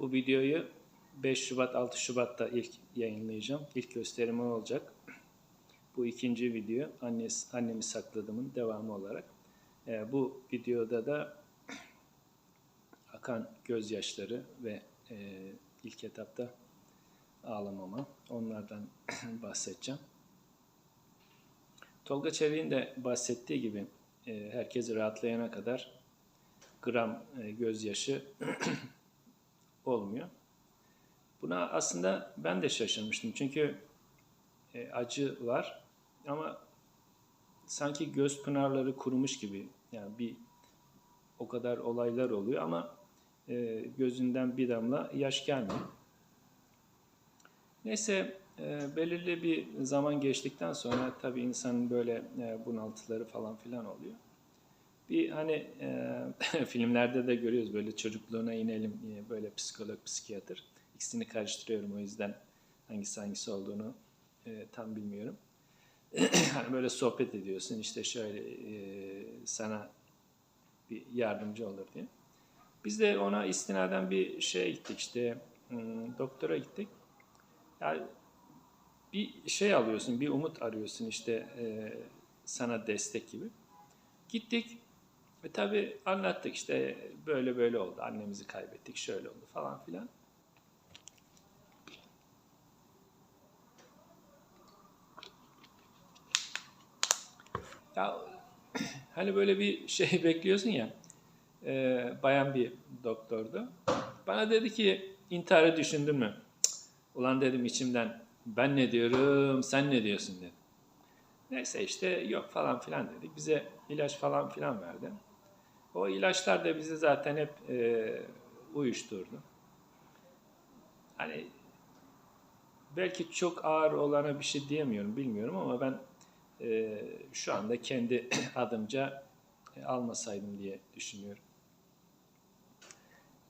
Bu videoyu 5 Şubat 6 Şubat'ta ilk yayınlayacağım. İlk gösterim olacak. Bu ikinci video annesi, annemi sakladığımın devamı olarak. Ee, bu videoda da akan gözyaşları ve e, ilk etapta ağlamama onlardan bahsedeceğim. Tolga Çevik'in de bahsettiği gibi e, herkes rahatlayana kadar gram e, gözyaşı olmuyor. Buna aslında ben de şaşırmıştım. Çünkü e, acı var ama sanki göz pınarları kurumuş gibi. Yani bir o kadar olaylar oluyor ama e, gözünden bir damla yaş gelmiyor. Neyse e, belirli bir zaman geçtikten sonra tabii insanın böyle e, bunaltıları falan filan oluyor. Bir hani e, filmlerde de görüyoruz böyle çocukluğuna inelim e, böyle psikolog, psikiyatr. İkisini karıştırıyorum o yüzden hangisi hangisi olduğunu e, tam bilmiyorum. hani böyle sohbet ediyorsun işte şöyle e, sana bir yardımcı olur diye. Biz de ona istinaden bir şeye gittik işte hmm, doktora gittik. Yani bir şey alıyorsun, bir umut arıyorsun işte e, sana destek gibi. Gittik ve tabii anlattık işte böyle böyle oldu, annemizi kaybettik, şöyle oldu falan filan. Ya hani böyle bir şey bekliyorsun ya, e, bayan bir doktordu. Bana dedi ki intiharı düşündün mü? Ulan dedim içimden ben ne diyorum sen ne diyorsun dedim. Neyse işte yok falan filan dedik. Bize ilaç falan filan verdi. O ilaçlar da bizi zaten hep e, uyuşturdu. Hani belki çok ağır olana bir şey diyemiyorum bilmiyorum ama ben e, şu anda kendi adımca e, almasaydım diye düşünüyorum.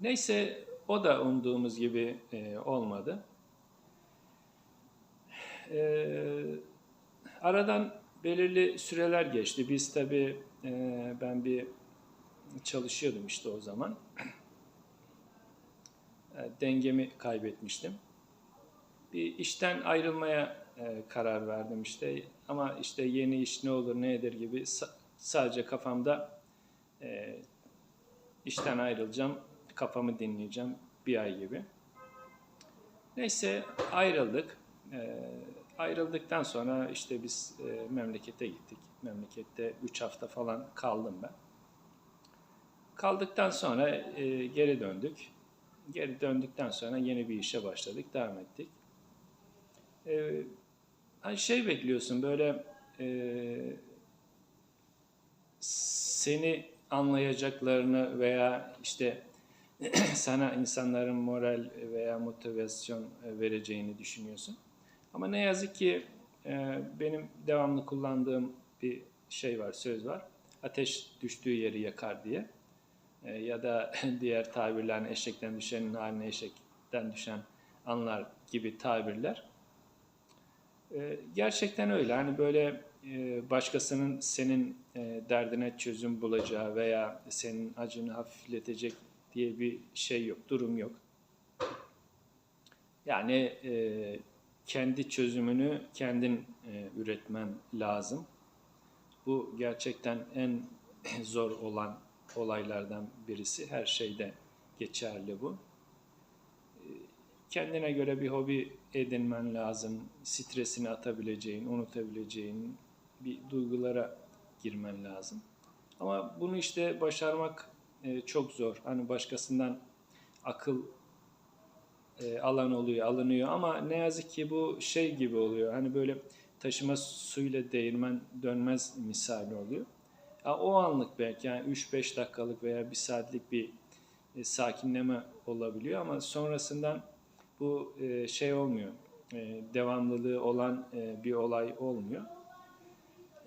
Neyse o da umduğumuz gibi e, olmadı. E, aradan belirli süreler geçti. Biz tabii e, ben bir çalışıyordum işte o zaman. E, dengemi kaybetmiştim. Bir işten ayrılmaya e, karar verdim işte. Ama işte yeni iş ne olur ne eder gibi sa- sadece kafamda e, işten ayrılacağım, kafamı dinleyeceğim bir ay gibi. Neyse ayrıldık. Ayrıldıktan sonra işte biz memlekete gittik. Memlekette 3 hafta falan kaldım ben. Kaldıktan sonra e, geri döndük. Geri döndükten sonra yeni bir işe başladık, devam ettik. E, hani şey bekliyorsun böyle e, seni anlayacaklarını veya işte sana insanların moral veya motivasyon vereceğini düşünüyorsun. Ama ne yazık ki e, benim devamlı kullandığım bir şey var, söz var. Ateş düştüğü yeri yakar diye. E, ya da diğer tabirlerle eşekten düşenin haline eşekten düşen anlar gibi tabirler. E, gerçekten öyle. Hani böyle e, başkasının senin derdine çözüm bulacağı veya senin acını hafifletecek diye bir şey yok, durum yok. Yani kendi çözümünü kendin üretmen lazım. Bu gerçekten en zor olan olaylardan birisi. Her şeyde geçerli bu. E, Kendine göre bir hobi edinmen lazım. Stresini atabileceğin, unutabileceğin bir duygulara girmen lazım. Ama bunu işte başarmak e, çok zor. Hani başkasından akıl e, alan oluyor, alınıyor ama ne yazık ki bu şey gibi oluyor. Hani böyle taşıma suyla değirmen dönmez misali oluyor. Ya o anlık belki yani 3-5 dakikalık veya bir saatlik bir e, sakinleme olabiliyor ama sonrasından bu e, şey olmuyor. E, devamlılığı olan e, bir olay olmuyor.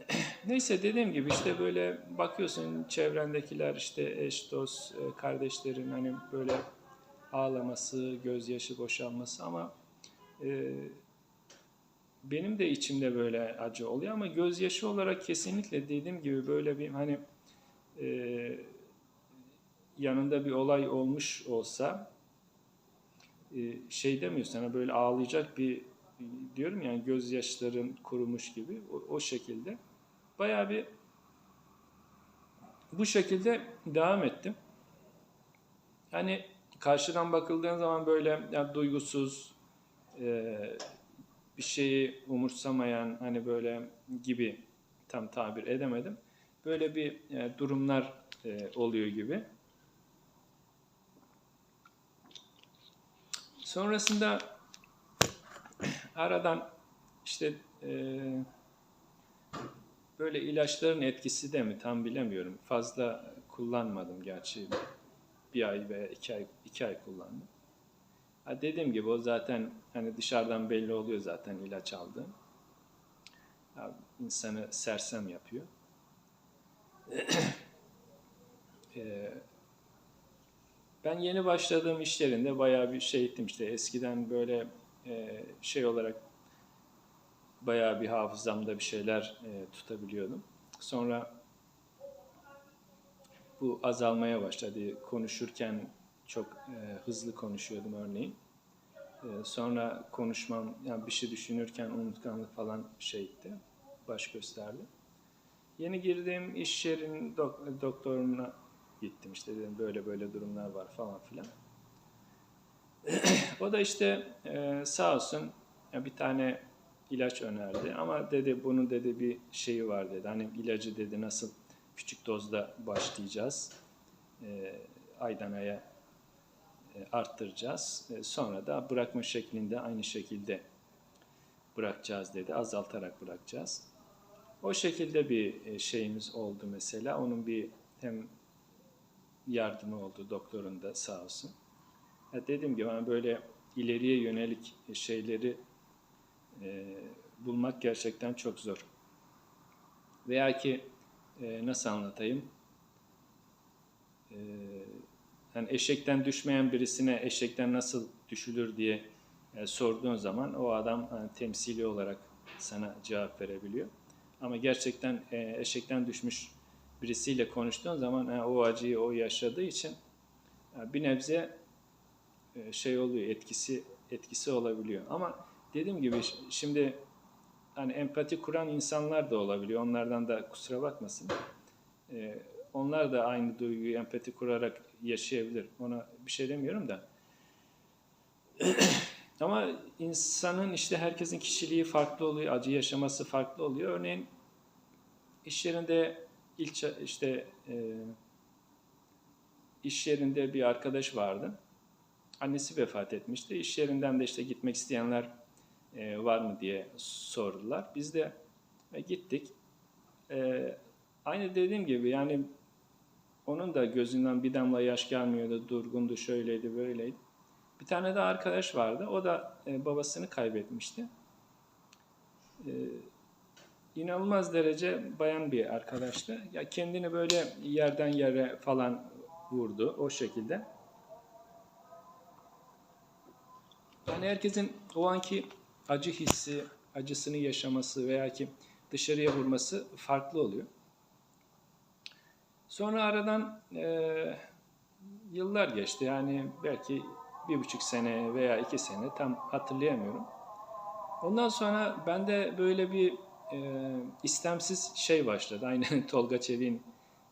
Neyse dediğim gibi işte böyle bakıyorsun çevrendekiler işte eş, dost, e, kardeşlerin hani böyle ağlaması, gözyaşı boşalması ama e, benim de içimde böyle acı oluyor ama gözyaşı olarak kesinlikle dediğim gibi böyle bir hani e, yanında bir olay olmuş olsa e, şey demiyor sana böyle ağlayacak bir diyorum yani gözyaşların kurumuş gibi o, o şekilde bayağı bir bu şekilde devam ettim. Yani karşıdan bakıldığın zaman böyle yani duygusuz, e, bir şeyi umursamayan hani böyle gibi tam tabir edemedim. Böyle bir e, durumlar e, oluyor gibi. Sonrasında aradan işte e, böyle ilaçların etkisi de mi tam bilemiyorum. Fazla kullanmadım gerçi. Bir ay veya iki ay, iki ay kullandım. Ha dediğim gibi o zaten hani dışarıdan belli oluyor zaten ilaç aldığım. Ya insanı sersem yapıyor. Ee, ben yeni başladığım iş yerinde bayağı bir şey ettim işte. Eskiden böyle e, şey olarak bayağı bir hafızamda bir şeyler e, tutabiliyordum. Sonra bu azalmaya başladı. Konuşurken çok e, hızlı konuşuyordum örneğin. E, sonra konuşmam, yani bir şey düşünürken unutkanlık falan şeydi, baş gösterdi. Yeni girdiğim iş yerin dok- doktoruna gittim işte dedim böyle böyle durumlar var falan filan. o da işte e, sağ olsun ya bir tane ilaç önerdi ama dedi bunun dedi bir şeyi var dedi. Hani ilacı dedi nasıl küçük dozda başlayacağız. E, aydan aya arttıracağız. E, sonra da bırakma şeklinde aynı şekilde bırakacağız dedi. Azaltarak bırakacağız. O şekilde bir e, şeyimiz oldu mesela. Onun bir hem yardımı oldu doktorun da sağ olsun. Ya dediğim gibi hani böyle ileriye yönelik şeyleri e, bulmak gerçekten çok zor. Veya ki e, nasıl anlatayım? E, yani eşekten düşmeyen birisine eşekten nasıl düşülür diye e, sorduğun zaman o adam hani, temsili olarak sana cevap verebiliyor. Ama gerçekten e, eşekten düşmüş birisiyle konuştuğun zaman e, o acıyı o yaşadığı için e, bir nebze e, şey oluyor, etkisi etkisi olabiliyor. Ama dediğim gibi şimdi hani empati kuran insanlar da olabiliyor. Onlardan da kusura bakmasın. E, onlar da aynı duyguyu empati kurarak yaşayabilir. Ona bir şey demiyorum da. Ama insanın işte herkesin kişiliği farklı oluyor, acı yaşaması farklı oluyor. Örneğin iş yerinde ilk işte e, iş yerinde bir arkadaş vardı. Annesi vefat etmişti. İş yerinden de işte gitmek isteyenler e, var mı diye sordular. Biz de e, gittik. E, aynı dediğim gibi yani onun da gözünden bir damla yaş gelmiyordu. Durgundu, şöyleydi, böyleydi. Bir tane de arkadaş vardı. O da e, babasını kaybetmişti. E, inanılmaz derece bayan bir arkadaştı. Ya kendini böyle yerden yere falan vurdu o şekilde. Yani herkesin o anki acı hissi, acısını yaşaması veya ki dışarıya vurması farklı oluyor. Sonra aradan e, yıllar geçti. Yani belki bir buçuk sene veya iki sene tam hatırlayamıyorum. Ondan sonra bende böyle bir e, istemsiz şey başladı. Aynen Tolga Çevik'in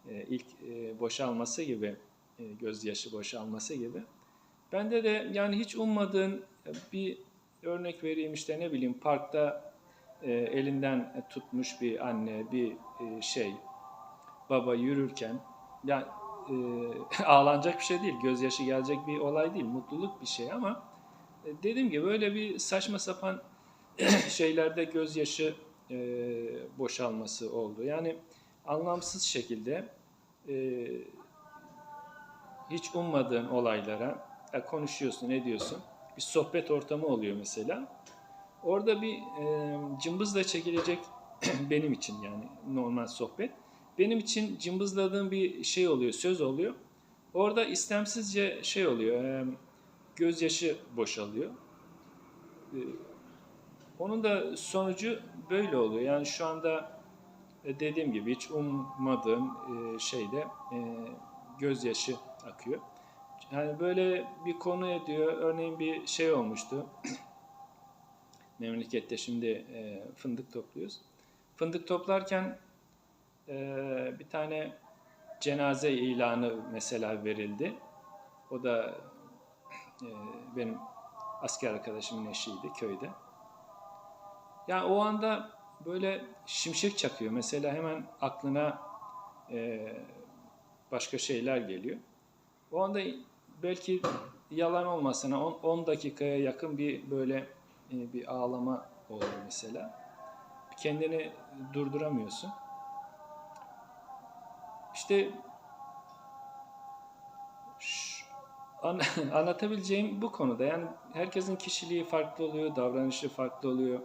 e, ilk e, boşalması gibi, e, gözyaşı boşalması gibi. Bende de yani hiç ummadığın bir örnek vereyim işte ne bileyim parkta e, elinden tutmuş bir anne, bir e, şey, baba yürürken yani e, ağlanacak bir şey değil, gözyaşı gelecek bir olay değil, mutluluk bir şey ama e, dediğim gibi böyle bir saçma sapan şeylerde gözyaşı e, boşalması oldu. Yani anlamsız şekilde e, hiç ummadığın olaylara e, konuşuyorsun, ne diyorsun? Bir sohbet ortamı oluyor mesela. Orada bir e, cımbızla çekilecek benim için yani normal sohbet. Benim için cımbızladığım bir şey oluyor, söz oluyor. Orada istemsizce şey oluyor, e, gözyaşı boşalıyor. E, onun da sonucu böyle oluyor. Yani şu anda e, dediğim gibi hiç ummadığım e, şeyde e, gözyaşı akıyor. Yani böyle bir konu ediyor. Örneğin bir şey olmuştu. Memlekette şimdi e, fındık topluyoruz. Fındık toplarken e, bir tane cenaze ilanı mesela verildi. O da e, benim asker arkadaşımın eşiydi köyde. Yani o anda böyle şimşek çakıyor. Mesela hemen aklına e, başka şeyler geliyor. O anda belki yalan olmasına 10 dakikaya yakın bir böyle e, bir ağlama oluyor mesela. Kendini durduramıyorsun. İşte anlatabileceğim bu konuda yani herkesin kişiliği farklı oluyor, davranışı farklı oluyor,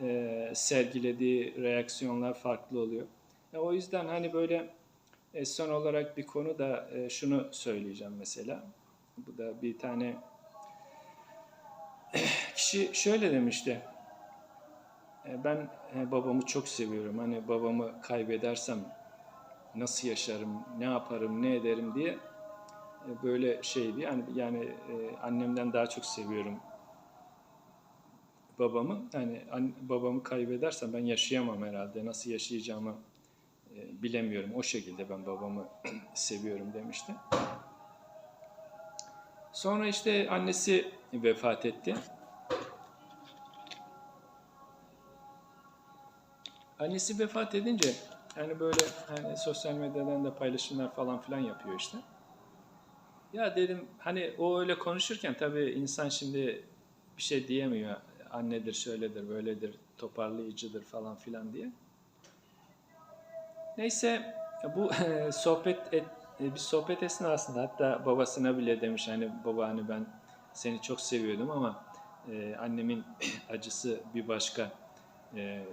e, sergilediği reaksiyonlar farklı oluyor. E, o yüzden hani böyle e, son olarak bir konu da e, şunu söyleyeceğim mesela. Bu da bir tane kişi şöyle demişti. E, ben e, babamı çok seviyorum. Hani babamı kaybedersem nasıl yaşarım, ne yaparım, ne ederim diye e, böyle şeydi. Yani yani e, annemden daha çok seviyorum babamı. Hani an, babamı kaybedersem ben yaşayamam herhalde. Nasıl yaşayacağımı e, bilemiyorum. O şekilde ben babamı seviyorum demişti. Sonra işte annesi vefat etti. Annesi vefat edince yani böyle hani sosyal medyadan da paylaşımlar falan filan yapıyor işte. Ya dedim hani o öyle konuşurken tabii insan şimdi bir şey diyemiyor. Annedir, şöyledir, böyledir, toparlayıcıdır falan filan diye. Neyse bu sohbet et, bir sohbet esnasında hatta babasına bile demiş hani baba hani ben seni çok seviyordum ama e, annemin acısı bir başka e,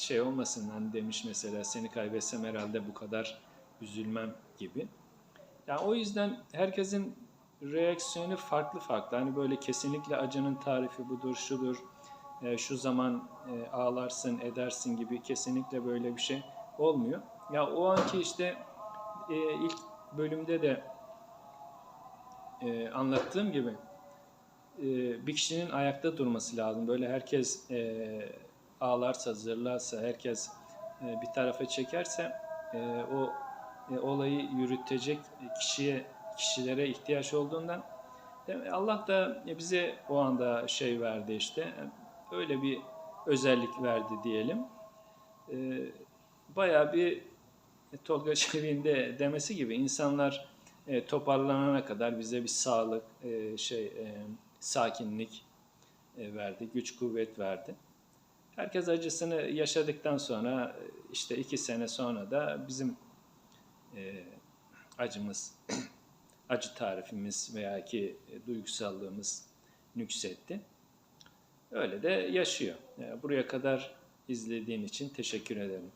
şey olmasın hani demiş mesela seni kaybetsem herhalde bu kadar üzülmem gibi. Yani o yüzden herkesin reaksiyonu farklı farklı. Hani böyle kesinlikle acının tarifi budur, şudur, e, şu zaman e, ağlarsın, edersin gibi kesinlikle böyle bir şey olmuyor. Ya o anki işte e, ilk bölümde de anlattığım gibi bir kişinin ayakta durması lazım. Böyle herkes e, ağlarsa, zırlarsa, herkes e, bir tarafa çekerse e, o e, olayı yürütecek kişiye kişilere ihtiyaç olduğundan Allah da bize o anda şey verdi işte öyle bir özellik verdi diyelim. E, bayağı bir Tolga Çevik'in de demesi gibi insanlar toparlanana kadar bize bir sağlık, şey, sakinlik verdi, güç kuvvet verdi. Herkes acısını yaşadıktan sonra işte iki sene sonra da bizim e, acımız, acı tarifimiz veya ki e, duygusallığımız nüksetti. Öyle de yaşıyor. E, buraya kadar izlediğin için teşekkür ederim.